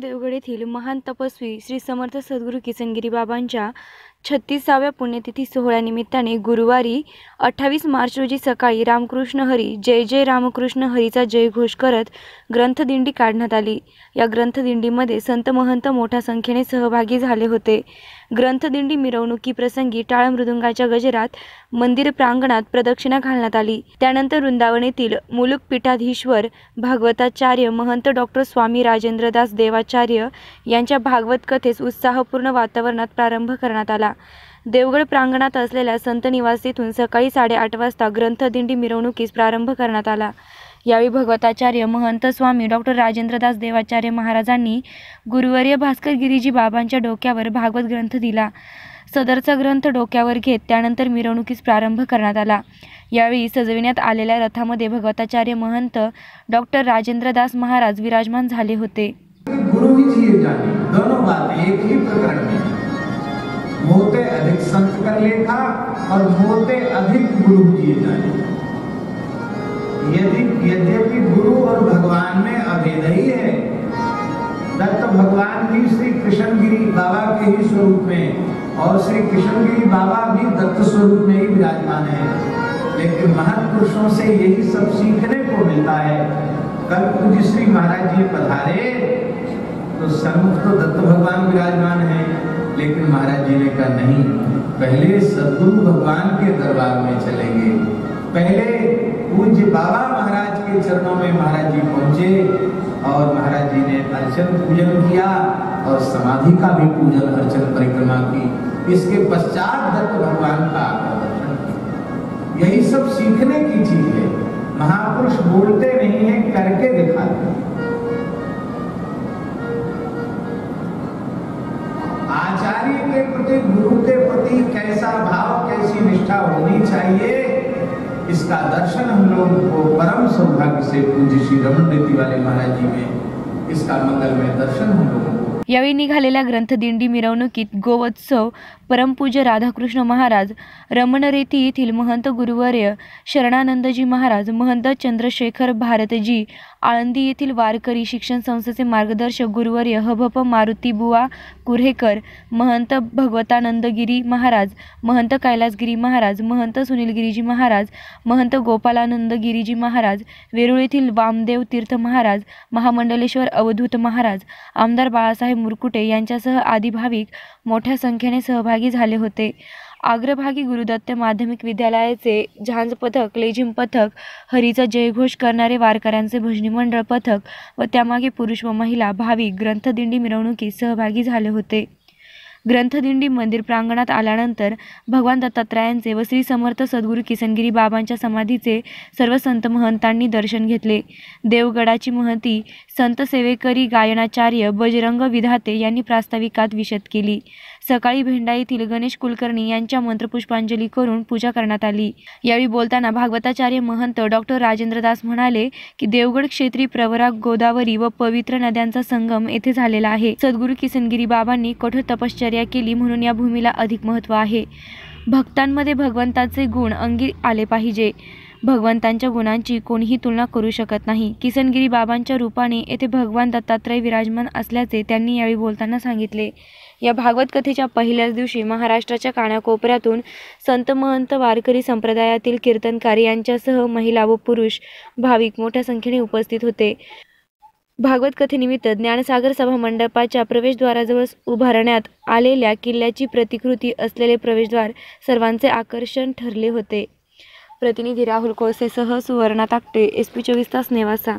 देवगड येथील महान तपस्वी श्री समर्थ सद्गुरू किसनगिरी बाबांच्या छत्तीसाव्या पुण्यतिथी सोहळ्यानिमित्ताने गुरुवारी अठ्ठावीस मार्च रोजी सकाळी रामकृष्ण हरी जय जय रामकृष्ण हरीचा जयघोष करत ग्रंथदिंडी काढण्यात आली. या ग्रंथदिंडीमध्ये संत महंत मोठ्या संख्येने सहभागी झाले होते. ग्रंथदिंडी मिरवणुकीप्रसंगी टाळ मृदुंगाच्या गजरात मंदिर प्रांगणात प्रदक्षिणा घालण्यात आली. त्यानंतर वृंदावन येथील मुलुक पीठाधीश्वर भागवताचार्य महंत डॉक्टर स्वामी राजेंद्रदास देवाचार्य यांच्या भागवत कथेस उत्साहपूर्ण वातावरणात प्रारंभ करण्यात आला. देवगड प्रांगणात असलेल्या संत निवासीतून सकाळी साडेआठ वाजता ग्रंथदिंडी मिरवणुकीस प्रारंभ करण्यात आला. यावेळी भगवताचार्य महंत स्वामी डॉक्टर राजेंद्रदास देवाचार्य महाराजांनी गुरुवर्य भास्कर गिरीजी बाबांच्या डोक्यावर भागवत ग्रंथ दिला. सदरचा ग्रंथ डोक्यावर घेत त्यानंतर मिरवणुकीस प्रारंभ करण्यात आला. यावेळी सजविण्यात आलेल्या रथामध्ये भगवताचार्य महंत डॉक्टर राजेंद्रदास महाराज विराजमान झाले होते. लेखा और मोते अधिक गुरु जिए जाए यदि यद्यपि गुरु और भगवान में अभेद ही है दत्त भगवान भी श्री कृष्णगिरी बाबा के ही स्वरूप में और श्री कृष्णगिरी बाबा भी दत्त स्वरूप में ही विराजमान है। लेकिन महापुरुषों से यही सब सीखने को मिलता है, कल पूज्य श्री महाराज जी पधारे तो सन्मुख तो दत्त भगवान विराजमान है, लेकिन महाराज जी ने कहा, नहीं पहले सदगुरु भगवान के दरबार में चलेंगे। पहले पूज्य बाबा महाराज के चरणों में महाराज जी पहुँचे और महाराज जी ने अर्चन पूजन किया और समाधि का भी पूजन, अर्चन परिक्रमा की। इसके पश्चात दत्त भगवान का यही सब सीखने की चीज़ है। महापुरुष बोलते नहीं है, करके दिखाते हैं। आचार्य के प्रति गुरु के कैसा भाव कैसी निष्ठा होनी चाहिए? इसका दर्शन हम लोग को परम सौभाग्य से पूज्य श्री रमन देती वाले महाराज जी में, इसका मंगल में दर्शन हम लोगों यावेळी निघालेल्या ग्रंथदिंडी मिरवणुकीत गोवत्सव परमपूज्य राधाकृष्ण महाराज रमणरेती येथील महंत गुरुवर्य शरणानंदजी महाराज महंत चंद्रशेखर भारतजी आळंदी येथील वारकरी शिक्षण संस्थेचे मार्गदर्शक गुरुवर्य हभप मारुती बुवा कुऱ्हेकर महंत भगवतानंदगिरी महाराज महंत कैलासगिरी महाराज महंत सुनीलगिरीजी महाराज महंत गोपालानंद गिरीजी महाराज वेरूळ येथील वामदेव तीर्थ महाराज महामंडलेश्वर अवधूत महाराज आमदार बाळासाहेब मुरकुटे यांच्यासह आदी भाविक मोठ्या संख्येने सहभागी झाले होते. आग्रभागी गुरुदत्त माध्यमिक विद्यालयाचे झांज पथक लेझिम पथक हरीचा जयघोष करणारे वारकऱ्यांचे भजनी मंडळ पथक व त्यामागे पुरुष व महिला भाविक ग्रंथदिंडी मिरवणुकीत सहभागी झाले होते. ग्रंथदिंडी मंदिर प्रांगणात आल्यानंतर भगवान दत्तात्रयांचे व श्री समर्थ सद्गुरू किसनगिरी बाबांच्या समाधीचे सर्व संत महंतांनी दर्शन घेतले. देवगडाची महती संत सेवेकरी गायनाचार्य बजरंग विधाते यांनी प्रास्ताविकात विशद केली. सकाळी भेंडा येथील गणेश कुलकर्णी यांच्या मंत्रपुष्पांजली करून पूजा करण्यात आली. यावेळी बोलताना भागवताचार्य महंत डॉक्टर राजेंद्रदास म्हणाले की देवगड क्षेत्री प्रवरा गोदावरी व पवित्र नद्यांचा संगम येथे झालेला आहे. सद्गुरू किसनगिरी बाबांनी कठोर तपश्चर्या केली म्हणून या भूमीला अधिक महत्त्व आहे. भक्तांमध्ये भगवंताचे गुण अंगी आले पाहिजे. भगवंतांच्या गुणांची कोणीही तुलना करू शकत नाही. किसनगिरी बाबांच्या रूपाने येथे भगवान दत्तात्रय विराजमान असल्याचे त्यांनी यावेळी बोलताना सांगितले. या भागवत कथेच्या पहिल्याच दिवशी महाराष्ट्राच्या कानाकोपऱ्यातून संत महंत वारकरी संप्रदायातील कीर्तनकार यांच्यासह महिला व पुरुष भाविक मोठ्या संख्येने उपस्थित होते. भागवत कथेनिमित्त ज्ञानसागर सभा मंडपाच्या प्रवेशद्वाराजवळ उभारण्यात आलेल्या किल्ल्याची प्रतिकृती असलेले प्रवेशद्वार सर्वांचे आकर्षण ठरले होते. प्रतिनिधी राहुल कोळसेसह सुवर्णा ताकटे एस पी चोवीस तास नेवासा.